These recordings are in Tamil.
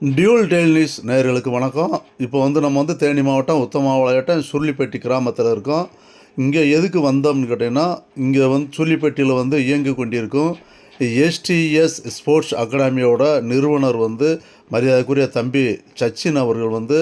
டியூல் டெய்லிஸ் நேயர்களுக்கு வணக்கம். இப்போ வந்து நம்ம வந்து தேனி மாவட்டம் உத்தமாவளையட்டம் சுருளிப்பட்டி கிராமத்தில் இருக்கோம். இங்கே எதுக்கு வந்தோம்னு கேட்டிங்கன்னா இங்கே வந்து சுருளிப்பட்டியில் வந்து இயங்கி கொண்டிருக்கும் எஸ்டிஎஸ் ஸ்போர்ட்ஸ் அகாடமியோட நிறுவனர் வந்து மரியாதைக்குரிய தம்பி சச்சின் அவர்கள் வந்து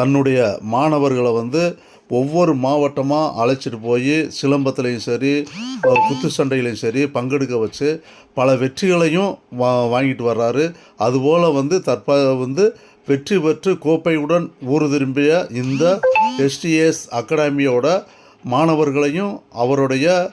தன்னுடைய மாணவர்களை வந்து ஒவ்வொரு மாவட்டமாக அழைச்சிட்டு போய் சிலம்பத்துலேயும் சரி குத்து சண்டையிலையும் சரி பங்கெடுக்க வச்சு பல வெற்றிகளையும் வா வாங்கிட்டு வர்றாரு. அதுபோல் வந்து தற்ப வந்து வெற்றி பெற்று கோப்பையுடன் ஊர் திரும்பிய இந்த எஸ்டிஎஸ் அகாடமியோட மாணவர்களையும் அவருடைய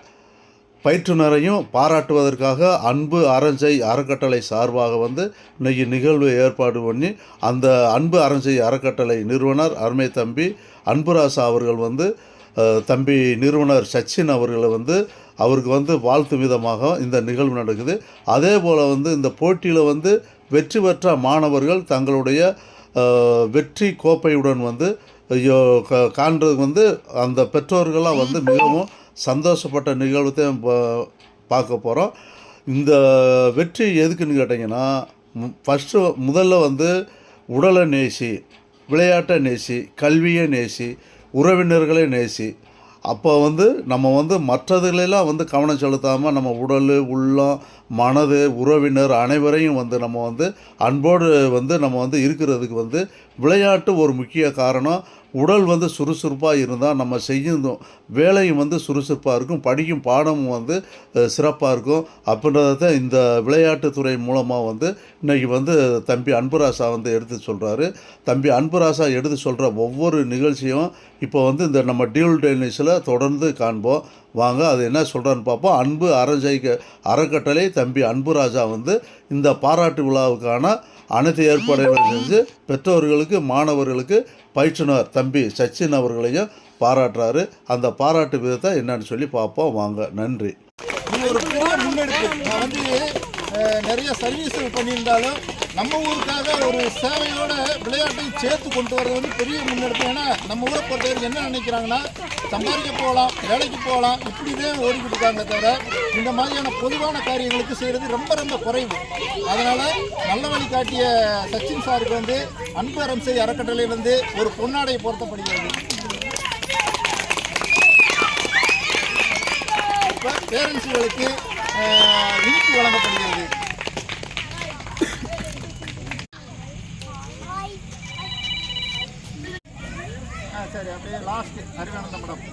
பயிற்றுனரையும் பாராட்டுவதற்காக அன்பு அரஞ்சை அறக்கட்டளை சார்பாக வந்து இன்னைக்கு நிகழ்வு ஏற்பாடு பண்ணி அந்த அன்பு அரஞ்சை அறக்கட்டளை நிறுவனர் அருமை தம்பி அன்புராசா அவர்கள் வந்து தம்பி நிறுவனர் சச்சின் அவர்களை வந்து அவருக்கு வந்து வாழ்த்து விதமாக இந்த நிகழ்வு நடக்குது. அதே போல் வந்து இந்த போட்டியில் வந்து வெற்றி பெற்ற மாணவர்கள் தங்களுடைய வெற்றி கோப்பையுடன் வந்து ஐயோ, க காண்றது வந்து அந்த பெற்றோர்களாக வந்து மிகவும் சந்தோஷப்பட்ட நிகழ்வு தான் பார்க்க போகிறோம் இந்த வெற்றி எதுக்குன்னு கேட்டிங்கன்னா ஃபஸ்ட்டு முதல்ல வந்து உடலை நேசி விளையாட்டை நேசி கல்வியை நேசி உறவினர்களை நேசி. அப்போ வந்து நம்ம வந்து மற்றதுகளெல்லாம் வந்து கவனம் செலுத்தாமல் நம்ம உடல் உள்ளம் மனது உறவினர் அனைவரையும் வந்து நம்ம வந்து அன்போடு வந்து நம்ம வந்து இருக்கிறதுக்கு வந்து விளையாட்டு ஒரு முக்கிய காரணம். உடல் வந்து சுறுசுறுப்பாக இருந்தால் நம்ம செய்யும் வேலையும் வந்து சுறுசுறுப்பாக இருக்கும். படிக்கும் பாடமும் வந்து சிறப்பாக இருக்கும். அப்படின்றத தான் இந்த விளையாட்டுத்துறை மூலமாக வந்து இன்றைக்கி வந்து தம்பி அன்புராசா வந்து எடுத்து சொல்கிறாரு தம்பி அன்புராசா எடுத்து சொல்கிற ஒவ்வொரு நிகழ்ச்சியும் இப்போ வந்து இந்த நம்ம டியூல் டென்னிஸில் தொடர்ந்து காண்போம். வாங்க அது என்ன சொல்கிறான்னு பார்ப்போம். அன்பு அறஜைக்க அறக்கட்டளை தம்பி அன்புராஜா வந்து இந்த பாராட்டு விழாவுக்கான அனைத்து ஏற்பாடுகளும் செஞ்சு பெற்றோர்களுக்கு மாணவர்களுக்கு பயிற்றுனர் தம்பி சச்சின் அவர்களையும் பாராட்டுறாரு. அந்த பாராட்டு விதத்தை என்னன்னு சொல்லி பார்ப்போம். வாங்க நன்றி. ஒரு முன்னெடுப்பு நான் வந்து நிறைய சர்வீஸ் பண்ணியிருந்தாலும் நம்ம ஊருக்காக ஒரு சேவையோட விளையாட்டையும் சேர்த்து கொண்டு வர்றது வந்து பெரிய முன்னெடுப்பு. ஏன்னா நம்ம ஊரை பொறுத்தவரைக்கும் என்ன நினைக்கிறாங்கன்னா சம்பாதிக்க போகலாம் வேலைக்கு போகலாம் இப்படி தான் ஓடிக்கிட்டு இருக்காங்க தவிர இந்த மாதிரியான பொதுவான காரியங்களுக்கு செய்கிறது ரொம்ப ரொம்ப குறைவு. அதனால் நல்ல வழி காட்டிய சச்சின் சாருக்கு வந்து அன்பு அரம்சை அறக்கட்டளையிலிருந்து ஒரு பொன்னாடை பொருத்தப்படுகிறது. இப்போ பேரண்ட்ஸுகளுக்கு இனிப்பு வழங்கப்படுகிறது. லாஸ்ட் அரிவானந்த படம்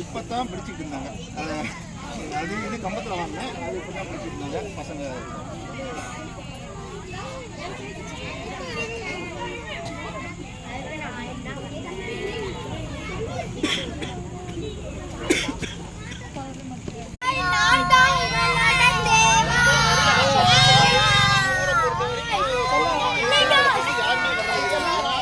இப்போ தான் படிச்சுட்டு இருந்தாங்க அது இது கம்பத்தில் வாங்கினேன் அது இப்போ தான் இருந்தாங்க பசங்க யாருமே வர்றது இல்லை. ஆனா,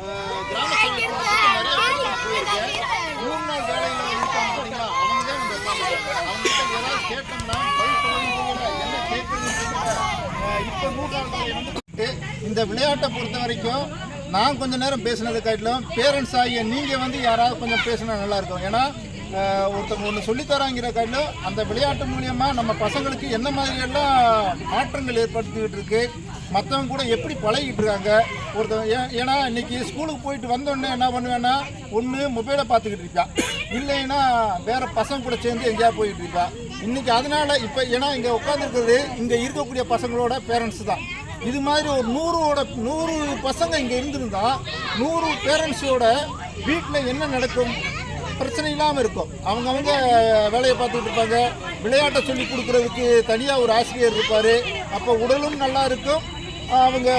அஹ், கிராம சபை கூட்டத்துக்கு நிறைய பேர் நான் போயிருக்கேன். மூணு நாள் வேலையில இருக்காங்க பாத்தீங்களா? அவங்க தான் நம்ம உட்கார்ந்துருக்காங்க. அவங்ககிட்ட ஏதாவது கேட்டோம்னா பதில் சொல்லவும் தெரியல. என்ன கேட்கறதுன்னு தெரியல. அஹ், இப்ப நூற்றாண்டுல இருந்துட்டு இந்த விளையாட்டை பொறுத்த வரைக்கும் நான் கொஞ்ச நேரம் பேசினது காட்டிலும் பேரண்ட்ஸ் ஆகிய நீங்கள் வந்து யாராவது கொஞ்சம் பேசினா நல்லாயிருக்கும் ஏன்னா ஒருத்தவங்க ஒன்று சொல்லித்தராங்கிற காட்டிலும் அந்த விளையாட்டு மூலியமாக நம்ம பசங்களுக்கு என்ன மாதிரியெல்லாம் மாற்றங்கள் ஏற்படுத்திக்கிட்டு இருக்கு மற்றவங்க கூட எப்படி பழகிட்டு இருக்காங்க ஒருத்தவங்க ஏன்னா இன்னைக்கு ஸ்கூலுக்கு போயிட்டு வந்தோடனே என்ன பண்ணுவேன்னா ஒன்று மொபைலை பார்த்துக்கிட்டு இருக்கா இல்லைன்னா வேற பசங்க கூட சேர்ந்து எங்கேயா போயிட்டு இருக்கா இன்னைக்கு அதனால இப்போ ஏன்னா இங்கே உட்காந்துருக்கிறது இங்கே இருக்கக்கூடிய பசங்களோட பேரண்ட்ஸ் தான். இது மாதிரி ஒரு நூறோட நூறு பசங்க இங்கே இருந்திருந்தா நூறு பேரண்ட்ஸோட வீட்டில் என்ன நடக்கும்? பிரச்சனை இல்லாமல் இருக்கும். அவங்க அவங்க வேலையை பார்த்துட்டு இருப்பாங்க. விளையாட்டை சொல்லி கொடுக்குறதுக்கு தனியாக ஒரு ஆசிரியர் இருப்பார். அப்போ உடலும் நல்லா இருக்கும். அவங்க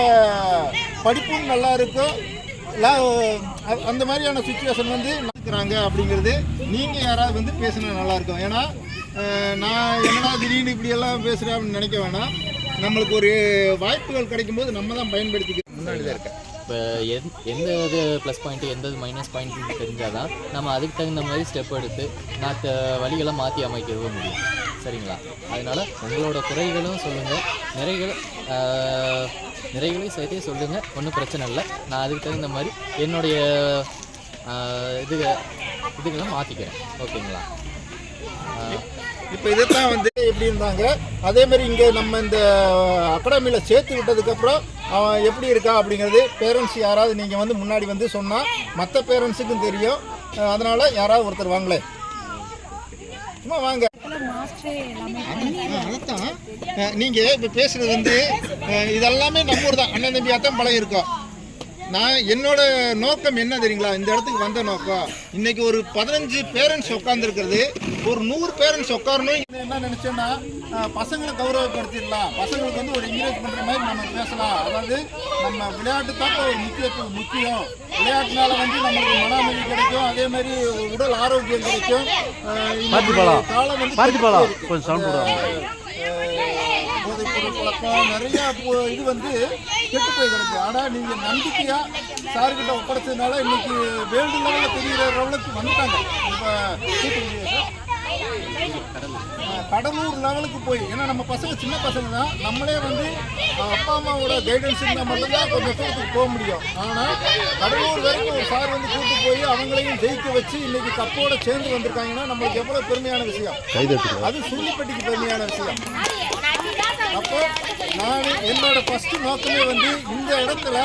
படிப்பும் நல்லா இருக்கும். அந்த மாதிரியான சுச்சுவேஷன் வந்து நடக்கிறாங்க அப்படிங்கிறது நீங்கள் யாராவது வந்து பேசினா நல்லாயிருக்கும் ஏன்னா நான் என்னடா திடீர்னு இப்படியெல்லாம் பேசுகிறேன் அப்படின்னு நினைக்க வேணாம். நம்மளுக்கு ஒரு வாய்ப்புகள் கிடைக்கும் போது நம்ம தான் பயன்படுத்திக்க முன்னாடி தான் இருக்கேன். இப்போ எந் எந்த இது ப்ளஸ் பாயிண்ட்டு எந்த மைனஸ் பாயிண்ட்னு தெரிஞ்சால் தான் நம்ம அதுக்கு தகுந்த மாதிரி ஸ்டெப் எடுத்து நான் வழிகளை மாற்றி அமைக்கவும் முடியும். சரிங்களா? அதனால் உங்களோட குறைகளும் சொல்லுங்கள் நிறைகள் நிறைகளையும் சேர்த்தே சொல்லுங்கள் ஒன்றும் பிரச்சனை இல்லை. நான் அதுக்கு தகுந்த மாதிரி என்னுடைய இது இதுகளை மாற்றிக்கிறேன் ஓகேங்களா? இப்போ இதைத்தான் வந்து எப்படி இருந்தாங்க? அதே மாதிரி இங்கே நம்ம இந்த அகாடமியில் சேர்த்து விட்டதுக்கப்புறம் அவன் எப்படி இருக்கா அப்படிங்கிறது பேரண்ட்ஸ் யாராவது நீங்கள் வந்து முன்னாடி வந்து சொன்னால் மற்ற பேரண்ட்ஸுக்கும் தெரியும். அதனால் யாராவது ஒருத்தர் வாங்களேன் சும்மா வாங்க. அதுதான் நீங்கள் இப்போ பேசுகிறது வந்து இதெல்லாமே நம்ம ஊர் தான் அண்ணன் தம்பியாக தான் பழகி நான் என்னோட நோக்கம் என்ன தெரியுங்களா? இந்த இடத்துக்கு வந்த நோக்கம். இன்னைக்கு ஒரு பதினஞ்சு பேரண்ட்ஸ் உட்காந்துருக்கிறது ஒரு நூறு பேரண்ட்ஸ் உட்காரணும். என்ன நினைச்சேன்னா பசங்களை கௌரவப்படுத்திடலாம். பசங்களுக்கு வந்து ஒரு என்கரேஜ் பண்ற மாதிரி நம்ம பேசலாம். அதாவது நம்ம விளையாட்டு தான் ஒரு முக்கியத்துவம் முக்கியம். விளையாட்டுனால வந்து நமக்கு மன அமைதி கிடைக்கும். அதே மாதிரி உடல் ஆரோக்கியம் கிடைக்கும். காலம் வந்து கெட்டு இருக்கு. கொஞ்சம் சவுண்ட் விடுவாங்க போதைப் பொருள் பழக்கம் நிறைய இது வந்து கெட்டு போய் கிடக்கு ஆனால் நீங்கள் நம்பிக்கையா சார்கிட்ட ஒப்படைச்சதுனால இன்னைக்கு வேர்ல்டு லெவலில் தெரிகிற லெவலுக்கு வந்துட்டாங்க. இப்போ கடலூர் லெவலுக்கு போய். ஏன்னா நம்ம பசங்க சின்ன பசங்க தான். நம்மளே வந்து அப்பா அம்மாவோட கைடன்ஸ் இருந்தால் மட்டும்தான் கொஞ்சம் தூரத்துக்கு போக முடியும். ஆனால் கடலூர் வரைக்கும் ஒரு சார் வந்து கூட்டு போய் அவங்களையும் ஜெயிக்க வச்சு இன்னைக்கு கப்போட சேர்ந்து வந்திருக்காங்கன்னா நம்மளுக்கு எவ்வளோ பெருமையான விஷயம். அது சுள்ளிப்பட்டிக்கு பெருமையான விஷயம். அப்போ நான் என்னோட ஃபஸ்ட்டு நோக்கமே வந்து இந்த இடத்துல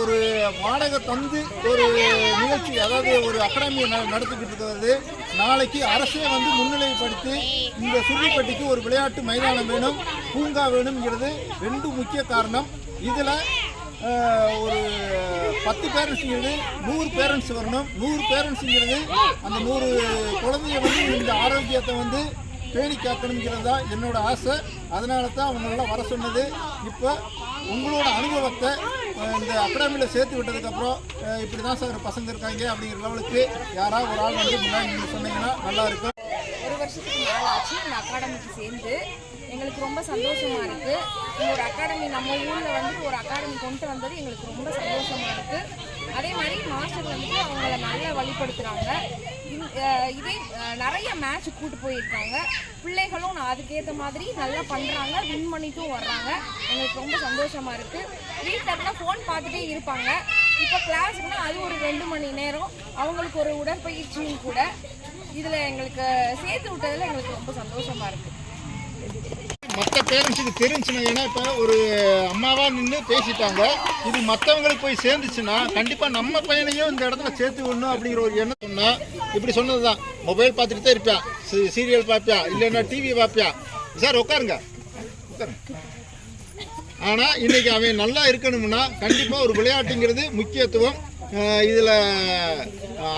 ஒரு வாடகை தந்து ஒரு நிகழ்ச்சி அதாவது ஒரு அகாடமி நடத்திக்கிட்டு இருக்கிறது. நாளைக்கு அரசே வந்து முன்னிலைப்படுத்தி இந்த சுள்ளிப்பட்டிக்கு ஒரு விளையாட்டு மைதானம் வேணும் பூங்கா வேணுங்கிறது ரெண்டு முக்கிய காரணம். இதில் ஒரு பத்து பேரண்ட்ஸுங்கிறது நூறு பேரண்ட்ஸ் வரணும். நூறு பேரண்ட்ஸுங்கிறது அந்த நூறு குழந்தைய வந்து இந்த ஆரோக்கியத்தை வந்து பேணி காக்கணுங்கிறது தான் என்னோட ஆசை. அதனால தான் அவங்களெல்லாம் வர சொன்னது. இப்போ உங்களோட அனுபவத்தை இந்த அகாடமியில் சேர்த்து விட்டதுக்கப்புறம் இப்படி தான் சார் பசங்க இருக்காங்க அப்படிங்கிற லெவலுக்கு யாராவது ஒரு ஆள் வந்து முன்னாடி நீங்கள் சொன்னீங்கன்னா நல்லாயிருக்கும் ஒரு வருஷத்துக்கு மேலே ஆச்சு. இந்த அகாடமிக்கு சேர்ந்து எங்களுக்கு ரொம்ப சந்தோஷமாக இருக்குது இந்த ஒரு அகாடமி நம்ம ஊரில் வந்துட்டு ஒரு அகாடமி கொண்டு வந்தது எங்களுக்கு ரொம்ப சந்தோஷமாக இருக்குது அதே மாதிரி மாஸ்டர் வந்துட்டு அவங்கள நல்லா வழிபடுத்துகிறாங்க இதே நிறைய மேட்ச் கூட்டு போயிருக்காங்க. பிள்ளைகளும் நான் அதுக்கேற்ற மாதிரி நல்லா பண்ணுறாங்க வின் பண்ணிட்டும் வர்றாங்க. எங்களுக்கு ரொம்ப சந்தோஷமா இருக்கு. வீட்டில் இருந்தால் ஃபோன் பார்த்துட்டே இருப்பாங்க. இப்போ கிளாஸுக்குனா அது ஒரு ரெண்டு மணி நேரம். அவங்களுக்கு ஒரு உடற்பயிற்சியும் கூட இதில் எங்களுக்கு சேர்த்து விட்டதில் எங்களுக்கு ரொம்ப சந்தோஷமா இருக்கு. மற்ற பேரண்ட்ஸுக்கு தெரிஞ்சுன்னா ஏன்னா இப்போ ஒரு அம்மாவா நின்று பேசிட்டாங்க. இது மற்றவங்களுக்கு போய் சேர்ந்துச்சுன்னா கண்டிப்பாக நம்ம பையனையும் இந்த இடத்துல சேர்த்து விடணும் அப்படிங்கிற ஒரு எண்ணம் சொன்னால் இப்படி சொன்னது தான் மொபைல் பார்த்துட்டு தான் இருப்பியா சீரியல் பார்ப்பியா? இல்லைன்னா டிவி பார்ப்பியா? சார் உட்காருங்க. உட்காருங்க ஆனால் இன்றைக்கி அவன் நல்லா இருக்கணும்னா கண்டிப்பாக ஒரு விளையாட்டுங்கிறது முக்கியத்துவம். இதில்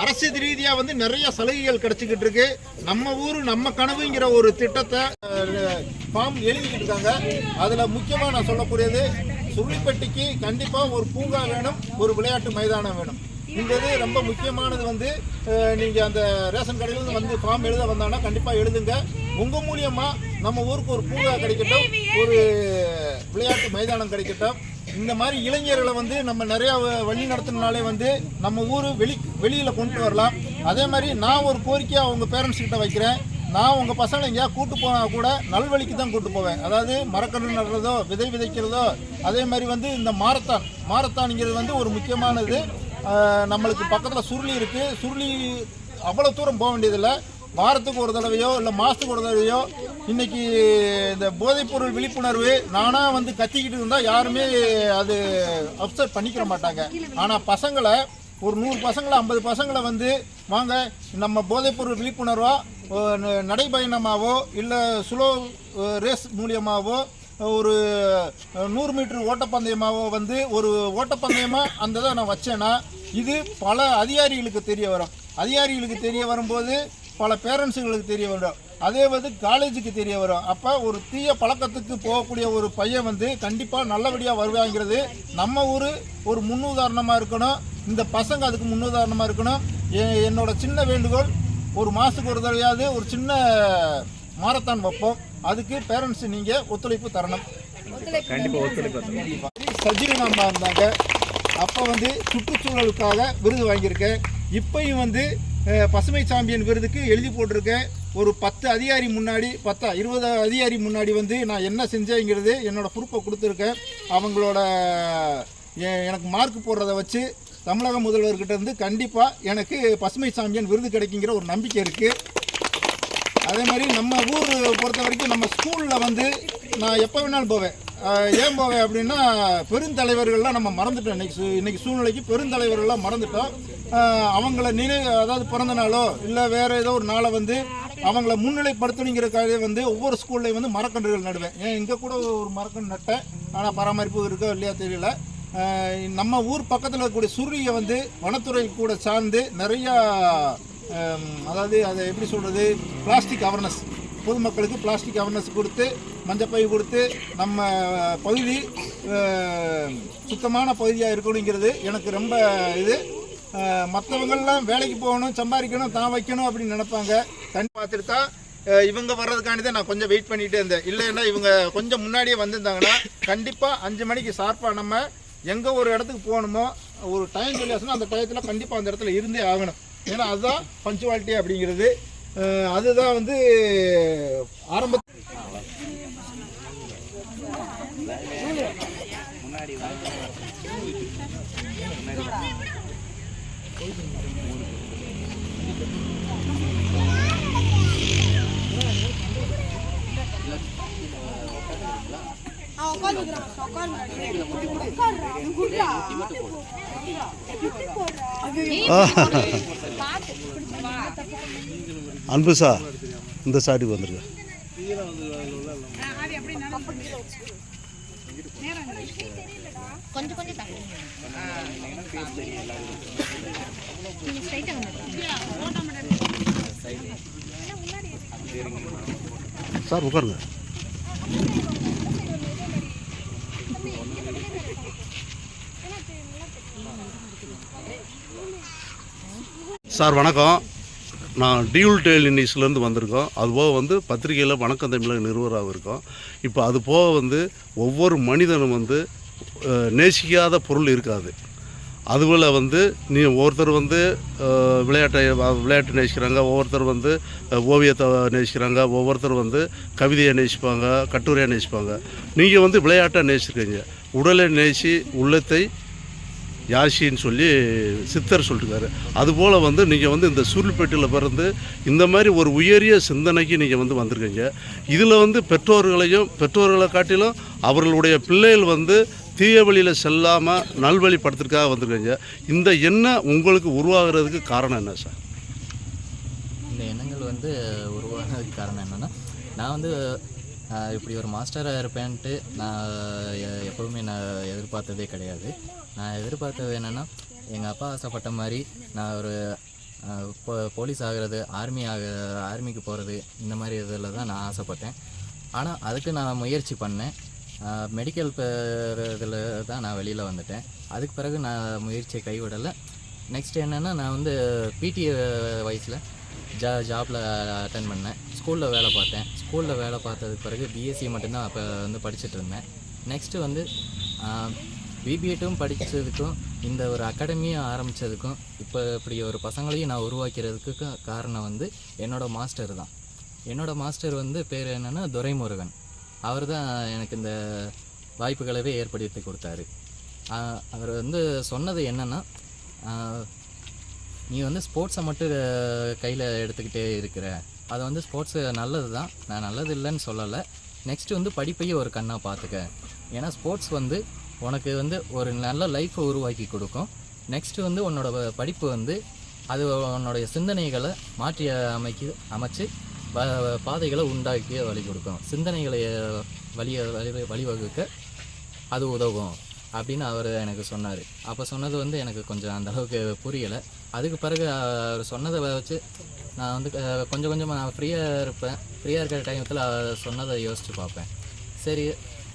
அரசு ரீதியாக வந்து நிறைய சலுகைகள் கிடைச்சிக்கிட்டு இருக்கு. நம்ம ஊர் நம்ம கனவுங்கிற ஒரு திட்டத்தை ஃபார்ம் எழுதிக்கிட்டு இருக்காங்க. அதில் முக்கியமாக நான் சொல்லக்கூடியது சுருளிப்பட்டிக்கு கண்டிப்பாக ஒரு பூங்கா வேணும் ஒரு விளையாட்டு மைதானம் வேணும். இந்த இது ரொம்ப முக்கியமானது வந்து நீங்கள் அந்த ரேஷன் கடையிலேருந்து வந்து ஃபார்ம் எழுத வந்தாங்கன்னா கண்டிப்பாக எழுதுங்க. உங்கள் மூலியமாக நம்ம ஊருக்கு ஒரு பூங்கா கிடைக்கட்டும் ஒரு விளையாட்டு மைதானம் கிடைக்கட்டும். இந்த மாதிரி இளைஞர்களை வந்து நம்ம நிறையா வழி நடத்தினாலே வந்து நம்ம ஊர் வெளி வெளியில் கொண்டு வரலாம். அதே மாதிரி நான் ஒரு கோரிக்கையாக அவங்க பேரண்ட்ஸ் கிட்ட வைக்கிறேன். நான் உங்கள் பசங்களை எங்கேயா கூட்டு போனால் கூட நல்வழிக்கு தான் கூட்டு போவேன். அதாவது மரக்கன்று நடுறதோ விதை விதைக்கிறதோ அதே மாதிரி வந்து இந்த மாரத்தான் மாரத்தான்ங்கிறது வந்து ஒரு முக்கியமானது. நம்மளுக்கு பக்கத்தில் சுருளி இருக்குது சுருளி அவ்வளோ தூரம் போக வேண்டியதில்லை. வாரத்துக்கு ஒரு தடவையோ இல்லை மாதத்துக்கு ஒரு தடவையோ இன்றைக்கி இந்த போதைப்பொருள் விழிப்புணர்வு நானாக வந்து கத்திக்கிட்டு இருந்தால் யாருமே அது அப்செட் பண்ணிக்கிற மாட்டாங்க. ஆனால் பசங்களை ஒரு நூறு பசங்களை ஐம்பது பசங்களை வந்து வாங்க நம்ம போதைப்பொருள் விழிப்புணர்வாக நடைபயணமாகவோ இல்லை ஸ்லோ ரேஸ் மூலியமாகவோ ஒரு நூறு மீட்டர் ஓட்டப்பந்தயமாக வந்து ஒரு ஓட்டப்பந்தயமாக அந்த இதை நான் வச்சேன்னா இது பல அதிகாரிகளுக்கு தெரிய வரும். அதிகாரிகளுக்கு தெரிய வரும்போது பல பேரண்ட்ஸுகளுக்கு தெரிய வரும். அதே வந்து காலேஜுக்கு தெரிய வரும். அப்போ ஒரு தீய பழக்கத்துக்கு போகக்கூடிய ஒரு பையன் வந்து கண்டிப்பாக நல்லபடியாக வருவாங்கிறது நம்ம ஊர் ஒரு முன்னுதாரணமாக இருக்கணும். இந்த பசங்க அதுக்கு முன்னுதாரணமாக இருக்கணும். என்னோட சின்ன வேண்டுகோள் ஒரு மாதத்துக்கு ஒரு தடவையாவது ஒரு சின்ன மாரத்தான் வைப்போம். அதுக்கு பேரண்ட்ஸ் நீங்கள் ஒத்துழைப்பு தரணும். சஜினி அம்மா இருந்தாங்க அப்போ வந்து சுற்றுச்சூழலுக்காக விருது வாங்கியிருக்கேன். இப்பயும் வந்து பசுமை சாம்பியன் விருதுக்கு எழுதி போட்டிருக்கேன். ஒரு பத்து அதிகாரி முன்னாடி பத்தா இருபது அதிகாரி முன்னாடி வந்து நான் என்ன செஞ்சேங்கிறது என்னோட ப்ரூஃபை கொடுத்துருக்கேன். அவங்களோட எனக்கு மார்க் போடுறத வச்சு தமிழக முதல்வர்கிட்ட இருந்து கண்டிப்பாக எனக்கு பசுமை சாம்பியன் விருது கிடைக்குங்கிற ஒரு நம்பிக்கை இருக்குது அதே மாதிரி நம்ம ஊர் பொறுத்த வரைக்கும் நம்ம ஸ்கூலில் வந்து நான் எப்போ வேணாலும் போவேன். ஏன் போவேன் அப்படின்னா பெருந்தலைவர்கள்லாம் நம்ம மறந்துட்டோம். இன்னைக்கு சூ- இன்னைக்கு சூழ்நிலைக்கு பெருந்தலைவர்கள்லாம் மறந்துட்டோம். அவங்கள நினைவு அதாவது பிறந்த நாளோ இல்லை வேறு ஏதோ ஒரு நாளை வந்து அவங்கள முன்னிலைப்படுத்தணுங்கிறக்காக வந்து ஒவ்வொரு ஸ்கூல்லையும் வந்து மரக்கன்றுகள் நடுவேன். ஏன் இங்கே கூட ஒரு மரக்கன்று நட்டேன். ஆனால் பராமரிப்பு இருக்கோ இல்லையா தெரியல. நம்ம ஊர் பக்கத்தில் இருக்கக்கூடிய சுருளியை வந்து வனத்துறை கூட சார்ந்து நிறையா அதாவது அதை எப்படி சொல்கிறது பிளாஸ்டிக் அவேர்னஸ் பொதுமக்களுக்கு பிளாஸ்டிக் அவேர்னஸ் கொடுத்து மஞ்சப்பை கொடுத்து நம்ம பகுதி சுத்தமான பகுதியாக இருக்கணுங்கிறது எனக்கு ரொம்ப இது. மற்றவங்கள்லாம் வேலைக்கு போகணும் சம்பாதிக்கணும் தான் வைக்கணும் அப்படின்னு நினைப்பாங்க. தண்ணி பார்த்துட்டு தான் இவங்க வர்றதுக்காண்டி தான் நான் கொஞ்சம் வெயிட் பண்ணிகிட்டே இருந்தேன். இல்லைன்னா இவங்க கொஞ்சம் முன்னாடியே வந்திருந்தாங்கன்னா கண்டிப்பாக அஞ்சு மணிக்கு ஷார்ப்பாக நம்ம எங்கே ஒரு இடத்துக்கு போகணுமோ ஒரு டைம் சொல்லி அந்த டயத்தில் கண்டிப்பாக அந்த இடத்துல இருந்தே ஆகணும். ஏன்னா அதுதான் பஞ்சுவாலிட்டி அப்படிங்கிறது. அதுதான் வந்து ஆரம்ப அன்பு சார் இந்த சாடிக்கு வந்துருங்க. கொஞ்சம் கொஞ்சம் சார் உட்காருங்க. சார் வணக்கம். நான் டியூல் டெய்லி நியூஸ்லேருந்து வந்திருக்கோம். அதுபோக வந்து பத்திரிகையில் வணக்கம் தமிழக நிறுவராக இருக்கோம். இப்போ அது போக வந்து ஒவ்வொரு மனிதனும் வந்து நேசிக்காத பொருள் இருக்காது. அதுபோல் வந்து நீ ஒவ்வொருத்தர் வந்து விளையாட்டை விளையாட்டு நேசிக்கிறாங்க ஒவ்வொருத்தர் வந்து ஓவியத்தை நேசிக்கிறாங்க ஒவ்வொருத்தர் வந்து கவிதையை நேசிப்பாங்க கட்டுரையை நேசிப்பாங்க. நீங்கள் வந்து விளையாட்டை நேசிக்கிறீங்க. உடலை நேசி உள்ளத்தை யாசின்னு சொல்லி சித்தர் சொல்லிருக்காரு. அதுபோல் வந்து நீங்கள் வந்து இந்த சுருள்பேட்டையில் பிறந்து இந்த மாதிரி ஒரு உயரிய சிந்தனைக்கு நீங்கள் வந்து வந்திருக்கீங்க. இதில் வந்து பெற்றோர்களையும் பெற்றோர்களை காட்டிலும் அவர்களுடைய பிள்ளைகள் வந்து தீய வழியில் செல்லாமல் நல்வழிப்படுத்துறதுக்காக வந்திருக்கீங்க. இந்த எண்ணம் உங்களுக்கு உருவாகிறதுக்கு காரணம் என்ன சார்? இந்த எண்ணங்கள் வந்து உருவாகிறதுக்கு காரணம் என்னென்னா நான் வந்து இப்படி ஒரு மாஸ்டராக இருப்பேன்ட்டு நான் எ- எப்போவுமே நான் எதிர்பார்த்ததே கிடையாது. நான் எதிர்பார்த்தது என்னென்னா எங்கள் அப்பா ஆசைப்பட்ட மாதிரி நான் ஒரு போ- போலீஸ் ஆகிறது ஆர்மி ஆக ஆர்மிக்கு போகிறது இந்த மாதிரி இதில் தான் நான் ஆசைப்பட்டேன். ஆனால் அதுக்கு நான் முயற்சி பண்ணேன். மெடிக்கல் இதில் தான் நான் வெளியில் வந்துட்டேன். அதுக்கு பிறகு நான் முயற்சியை கைவிடலை. நெக்ஸ்ட் என்னென்னா நான் வந்து பிடி வயசில் ஜா ஜாப்பில் அட்டன் பண்ணேன். ஸ்கூலில் வேலை பார்த்தேன். ஸ்கூலில் வேலை பார்த்ததுக்கு பிறகு பிஎஸ்சி மட்டும்தான் அப்போ வந்து படிச்சுட்டு இருந்தேன். நெக்ஸ்ட்டு வந்து பிபிஎட்டும் படித்ததுக்கும் இந்த ஒரு அகாடமியும் ஆரம்பித்ததுக்கும் இப்போ இப்படி ஒரு பசங்களையும் நான் உருவாக்கிறதுக்கு காரணம் வந்து என்னோடய மாஸ்டர் தான். என்னோடய மாஸ்டர் வந்து பேர் என்னென்னா துரைமுருகன். அவர் தான் எனக்கு இந்த வாய்ப்புகளவே ஏற்படுத்தி கொடுத்தாரு. அவர் வந்து சொன்னது என்னென்னா நீ வந்து ஸ்போர்ட்ஸை மட்டும் கையில் எடுத்துக்கிட்டே இருக்கிற. அது வந்து ஸ்போர்ட்ஸு நல்லது தான் நான் நல்லது இல்லைன்னு சொல்லலை. நெக்ஸ்ட்டு வந்து படிப்பையும் ஒரு கண்ணாக பார்த்துக்க ஏன்னா ஸ்போர்ட்ஸ் வந்து உனக்கு வந்து ஒரு நல்ல லைஃப்பை உருவாக்கி கொடுக்கும். நெக்ஸ்ட்டு வந்து உன்னோட வ- படிப்பு வந்து அது உன்னுடைய சிந்தனைகளை மாற்றி அமைக்கி அமைச்சு வ- பாதைகளை உண்டாக்கி வழி கொடுக்கும். சிந்தனைகளை வழி வழி வழிவகுக்க அது உதவும். அப்படின்னு அவர் எனக்கு சொன்னார். அப்போ சொன்னது வந்து எனக்கு கொஞ்சம் அந்தளவுக்கு புரியலை. அதுக்கு பிறகு அவர் சொன்னதை வச்சு நான் வந்து கொஞ்சம் கொஞ்சமாக நான் ஃப்ரீயாக இருப்பேன். ஃப்ரீயாக இருக்கிற டைமத்தில் சொன்னதை யோசித்து பார்ப்பேன். சரி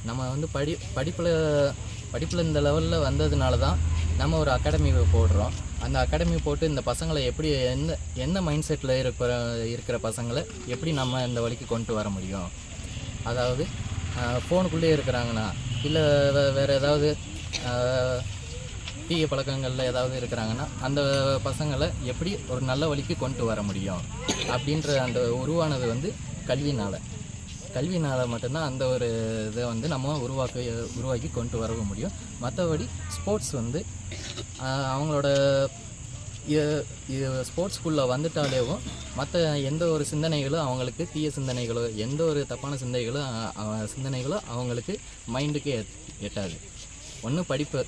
நம்ம வந்து படி படிப்பில் படிப்பில் இந்த லெவலில் வந்ததுனால தான் நம்ம ஒரு அகாடமி போடுறோம். அந்த அகாடமி போட்டு இந்த பசங்களை எப்படி எந்த எந்த மைண்ட் செட்டில் இருக்கிற இருக்கிற பசங்களை எப்படி நம்ம இந்த வழிக்கு கொண்டு வர முடியும்? அதாவது ஃபோனுக்குள்ளே இருக்கிறாங்கன்னா இல்லை வே வேறு ஏதாவது தீய பழக்கங்களில் ஏதாவது இருக்கிறாங்கன்னா அந்த பசங்களை எப்படி ஒரு நல்ல வழிக்கு கொண்டு வர முடியும்? அப்படின்ற அந்த உருவானது வந்து கல்வினால் கல்வினால் மட்டும்தான் அந்த ஒரு இதை வந்து நம்ம உருவாக்க உருவாக்கி கொண்டு வரவும் முடியும். மற்றபடி ஸ்போர்ட்ஸ் வந்து அவங்களோட இது- இது ஸ்போர்ட்ஸ்குள்ளே வந்துட்டாலேவும் மற்ற எந்த ஒரு சிந்தனைகளும் அவங்களுக்கு தீய சிந்தனைகளோ எந்த ஒரு தப்பான சிந்தனைகளோ சிந்தனைகளோ அவங்களுக்கு மைண்டுக்கு எட்டாது. ஒன்று படிப்பு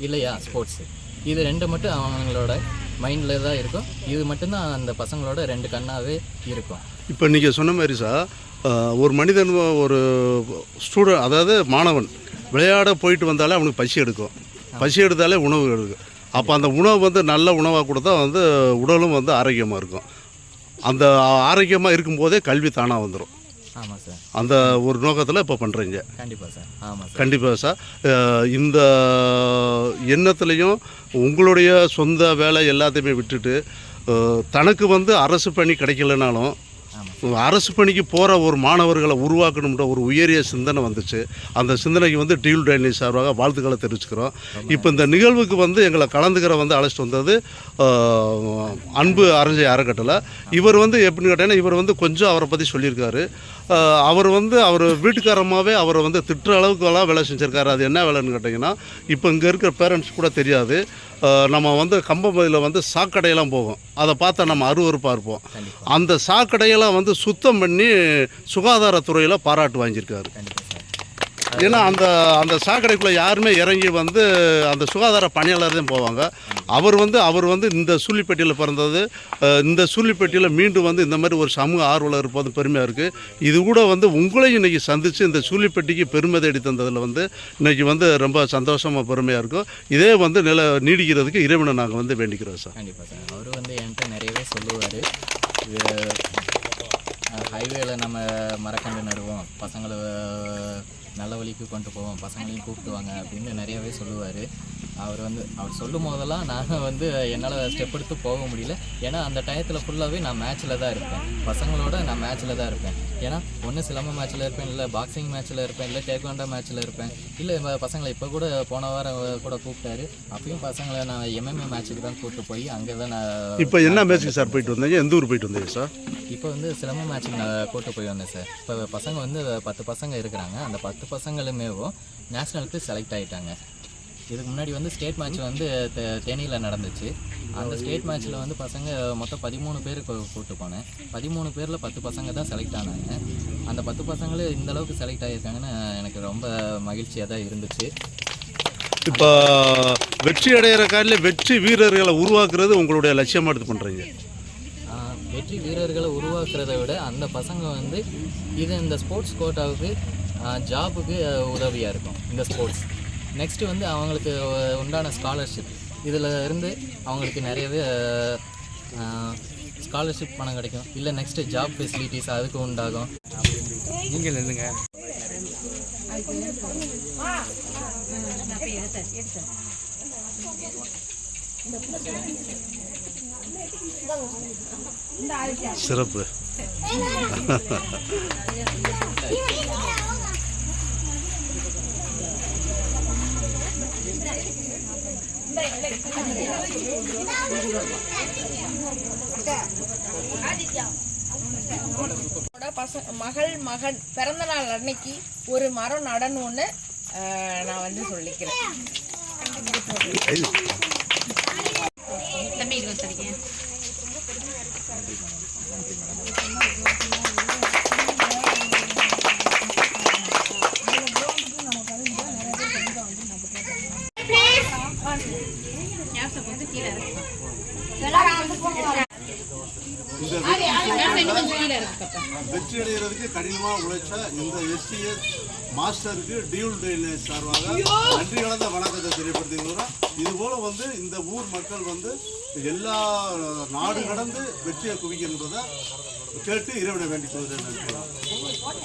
இல்லையா ஸ்போர்ட்ஸு? இது ரெண்டு மட்டும் அவங்களோட மைண்டில் தான் இருக்கும். இது மட்டும்தான் அந்த பசங்களோட ரெண்டு கண்ணாகவே இருக்கும். இப்போ நீங்கள் சொன்ன மாதிரி சார் ஒரு மனிதன் ஒரு ஸ்டூடெண்ட் அதாவது மாணவன் விளையாட போயிட்டு வந்தாலே அவனுக்கு பசி எடுக்கும். பசி எடுத்தாலே உணவு எடுக்கும். அப்போ அந்த உணவு வந்து நல்ல உணவாக கொடுத்தா வந்து உடலும் வந்து ஆரோக்கியமாக இருக்கும். அந்த ஆரோக்கியமாக இருக்கும்போதே கல்வி தானாக வந்துடும் ஆமாம் சார். அந்த ஒரு நோக்கத்தில் இப்போ பண்ணுறீங்க கண்டிப்பாக சார். ஆமாம் சார். கண்டிப்பாக சார். இந்த எண்ணத்துலேயும் உங்களுடைய சொந்த வேலை எல்லாத்தையுமே விட்டுட்டு தனக்கு வந்து அரசு பணி கிடைக்கலனாலும் அரசு பணிக்கு போகிற ஒரு மாணவர்களை உருவாக்கணுன்ற ஒரு உயரிய சிந்தனை வந்துச்சு. அந்த சிந்தனைக்கு வந்து டியூல் டைனி சார்பாக வாழ்த்துக்களை தெரிவிச்சுக்கிறோம். இப்போ இந்த நிகழ்வுக்கு வந்து எங்களை கலந்துக்கிற வந்து அழைச்சிட்டு வந்தது அன்பு அரஞ்சை அறக்கட்டளை. இவர் வந்து எப்படின்னு கேட்டீங்கன்னா இவர் வந்து கொஞ்சம் அவரை பற்றி சொல்லியிருக்காரு. அவர் வந்து அவர் வீட்டுக்காரமாகவே அவரை வந்து திட்டுற அளவுக்குலாம் வேலை செஞ்சுருக்காரு. அது என்ன வேலைன்னு கேட்டிங்கன்னா இப்போ இங்கே இருக்கிற பேரண்ட்ஸ் கூட தெரியாது. நம்ம வந்து கம்பமதியில் வந்து சாக்கடையெல்லாம் போகும் அதை பார்த்தா நம்ம அருவருப்பாக இருப்போம். அந்த சாக்கடையெல்லாம் வந்து சுத்தம் பண்ணி சுகாதாரத்துறையில் பாராட்டு வாங்கியிருக்காரு. ஏன்னா அந்த அந்த சாக்கடைக்குள்ளே யாருமே இறங்கி வந்து அந்த சுகாதார பணியாளர் தான் போவாங்க. அவர் வந்து அவர் வந்து இந்த சூழிப்பட்டியில் பிறந்தது. இந்த சூழிப்பட்டியில் மீண்டும் வந்து இந்த மாதிரி ஒரு சமூக ஆர்வலர் இருப்பது பெருமையாக இருக்குது இது கூட வந்து உங்களையும் இன்றைக்கி சந்தித்து இந்த சூழிப்பட்டிக்கு பெருமை தேடி தந்ததில் வந்து இன்றைக்கி வந்து ரொம்ப சந்தோஷமாக பெருமையாக இருக்கும். இதே வந்து நில நீடிக்கிறதுக்கு இறைவனை நாங்கள் வந்து வேண்டிக்கிறோம் சார். கண்டிப்பாக சார். அவர் வந்து என்கிட்ட நிறையவே சொல்லுவார். ஹைவேல நம்ம மரக்கன்று நடுவோம். பசங்களை நல்ல வழிக்கு கொண்டு போவோம். பசங்களையும் கூப்பிடுவாங்க அப்படின்னு நிறையவே சொல்லுவார். அவர் வந்து அவர் சொல்லும் போதெல்லாம் நான் வந்து என்னால் ஸ்டெப் எடுத்து போக முடியல. ஏன்னா அந்த டயத்தில் ஃபுல்லாகவே நான் மேட்ச்சில் தான் இருப்பேன். பசங்களோட நான் மேட்ச்சில் தான் இருப்பேன். ஏன்னா ஒன்று சிலம்ப மேட்ச்சில் இருப்பேன் இல்லை பாக்ஸிங் மேட்ச்சில் இருப்பேன் இல்லை டேக்வாண்டா மேட்ச்சில் இருப்பேன். இல்லை பசங்களை இப்போ கூட போன வாரம் கூட கூப்பிட்டாரு. அப்பயும் பசங்களை நான் எம்எம்ஏ மேட்ச்சுக்கு தான் கூப்பிட்டு போய் அங்கே தான் நான் இப்போ என்ன மேட்ச்சுக்கு சார் போயிட்டு வந்தீங்க? எந்த ஊர் போயிட்டு வந்தீங்க சார் இப்போ வந்து சிலம்ப மேட்ச்சுக்கு நான் கூட்டு போய் வந்தேன் சார் இப்போ பசங்க வந்து பத்து பசங்க இருக்கிறாங்க. அந்த பத்து பசங்களுமேவும் நேஷ்னலுக்கு செலக்ட் ஆகிட்டாங்க இதுக்கு முன்னாடி வந்து ஸ்டேட் மேட்ச் வந்து தேனியில் நடந்துச்சு. அந்த ஸ்டேட் மேட்ச்சில் வந்து பசங்க மொத்தம் பதிமூணு பேர் கூப்பிட்டு போனேன். பதிமூணு பேரில் பத்து பசங்க தான் செலக்ட் ஆனாங்க. அந்த பத்து பசங்களே இந்த அளவுக்கு செலக்ட் ஆகியிருக்காங்கன்னு எனக்கு ரொம்ப மகிழ்ச்சியாக தான் இருந்துச்சு. இப்போ வெற்றி அடைகிற காரில் வெற்றி வீரர்களை உருவாக்குறது உங்களுடைய லட்சியமாக எடுத்து பண்ணுறீங்க வெற்றி வீரர்களை உருவாக்குறத விட அந்த பசங்க வந்து இது இந்த ஸ்போர்ட்ஸ் கோட்டாவுக்கு ஜாபுக்கு உதவியாக இருக்கும். இந்த ஸ்போர்ட்ஸ் நெக்ஸ்ட்டு வந்து அவங்களுக்கு உண்டான ஸ்காலர்ஷிப் இதில் இருந்து அவங்களுக்கு நிறையவே ஸ்காலர்ஷிப் பணம் கிடைக்கும். இல்லை நெக்ஸ்ட்டு ஜாப் ஃபெசிலிட்டிஸ் அதுக்கு உண்டாகும். நீங்கள் நில்லுங்க. சிறப்பு. பசங்க மகள் மகன் பிறந்த நாள் அன்னைக்கு ஒரு மரம் நடணும்னு நான் வந்து சொல்லிக்கிறேன். தம்பி இது வெற்றி அடைகிறதுக்கு கடினமாக உழைச்ச இந்த எஸ்டிஎஸ் மாஸ்டருக்கு டியூல் ட்ரெயின் சார்பாக நன்றி கலந்த வணக்கத்தை தெரியப்படுத்திக்கிறோம் இதுபோல வந்து இந்த ஊர் மக்கள் வந்து எல்லா நாடு கடந்து வெற்றியை குவிக்கின்றதை கேட்டு இறைவனை வேண்டிக் கொள்கிறேன்.